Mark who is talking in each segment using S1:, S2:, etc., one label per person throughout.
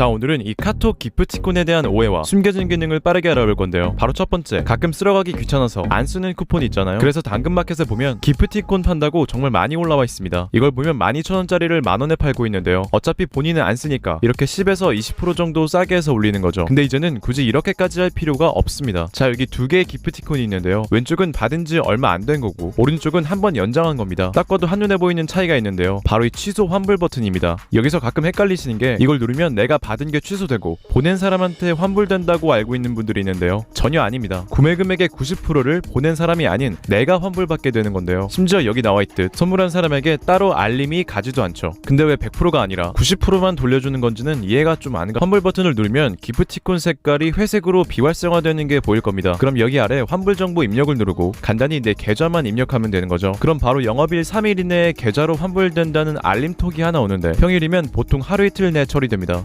S1: 자 오늘은 이 카톡 기프티콘에 대한 오해와 숨겨진 기능을 빠르게 알아볼 건데요. 바로 첫 번째 가끔 쓸어가기 귀찮아서 안 쓰는 쿠폰 있잖아요. 그래서 당근마켓에 보면 기프티콘 판다고 정말 많이 올라와 있습니다. 이걸 보면 12,000원짜리를 만원에 팔고 있는데요. 어차피 본인은 안 쓰니까 이렇게 10에서 20% 정도 싸게 해서 올리는 거죠. 근데 이제는 굳이 이렇게까지 할 필요가 없습니다. 자 여기 두 개의 기프티콘이 있는데요. 왼쪽은 받은 지 얼마 안 된 거고 오른쪽은 한 번 연장한 겁니다. 딱 봐도 한눈에 보이는 차이가 있는데요. 바로 이 취소 환불 버튼입니다. 여기서 가끔 헷갈리시는 게 이걸 누르면 내가 받은 게 취소되고 보낸 사람한테 환불된다고 알고 있는 분들이 있는데요 전혀 아닙니다 구매 금액의 90%를 보낸 사람이 아닌 내가 환불받게 되는 건데요 심지어 여기 나와 있듯 선물한 사람에게 따로 알림이 가지도 않죠 근데 왜 100%가 아니라 90%만 돌려주는 건지는 이해가 좀 안 가. 환불 버튼을 누르면 기프티콘 색깔이 회색으로 비활성화되는 게 보일 겁니다. 그럼 여기 아래 환불 정보 입력을 누르고 간단히 내 계좌만 입력하면 되는 거죠. 그럼 바로 영업일 3일 이내에 계좌로 환불된다는 알림톡이 하나 오는데 평일이면 보통 하루 이틀 내 처리됩니다.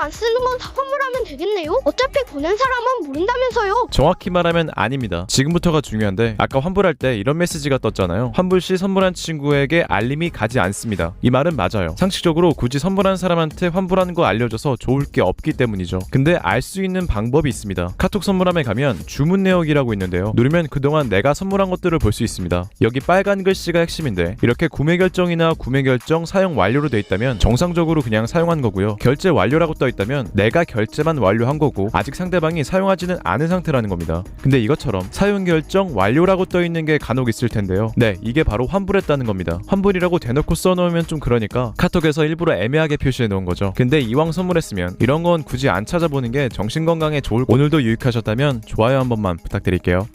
S2: 안 쓰는 건 다 환불하면 되겠네요? 어차피 보낸 사람은 모른다면서요.
S1: 정확히 말하면 아닙니다. 지금부터가 중요한데 아까 환불할 때 이런 메시지가 떴잖아요. 환불 시 선물한 친구에게 알림이 가지 않습니다. 이 말은 맞아요. 상식적으로 굳이 선물한 사람한테 환불하는 거 알려줘서 좋을 게 없기 때문이죠. 근데 알 수 있는 방법이 있습니다. 카톡 선물함에 가면 주문 내역이라고 있는데요. 누르면 그동안 내가 선물한 것들을 볼 수 있습니다. 여기 빨간 글씨가 핵심인데 이렇게 구매 결정이나 구매 결정 사용 완료로 돼 있다면 정상적으로 그냥 사용한 거고요. 결제 완료라고 떠 있다면 내가 결제만 완료한 거고 아직 상대방이 사용하지는 않은 상태라는 겁니다. 근데 이것처럼 사용 결정 완료라고 떠 있는 게 간혹 있을 텐데요. 네, 이게 바로 환불했다는 겁니다. 환불이라고 대놓고 써놓으면 좀 그러니까 카톡에서 일부러 애매하게 표시해 놓은 거죠. 근데 이왕 선물했으면 이런 건 굳이 안 찾아보는 게 정신 건강에 좋을. 오늘도 유익하셨다면 좋아요 한 번만 부탁드릴게요.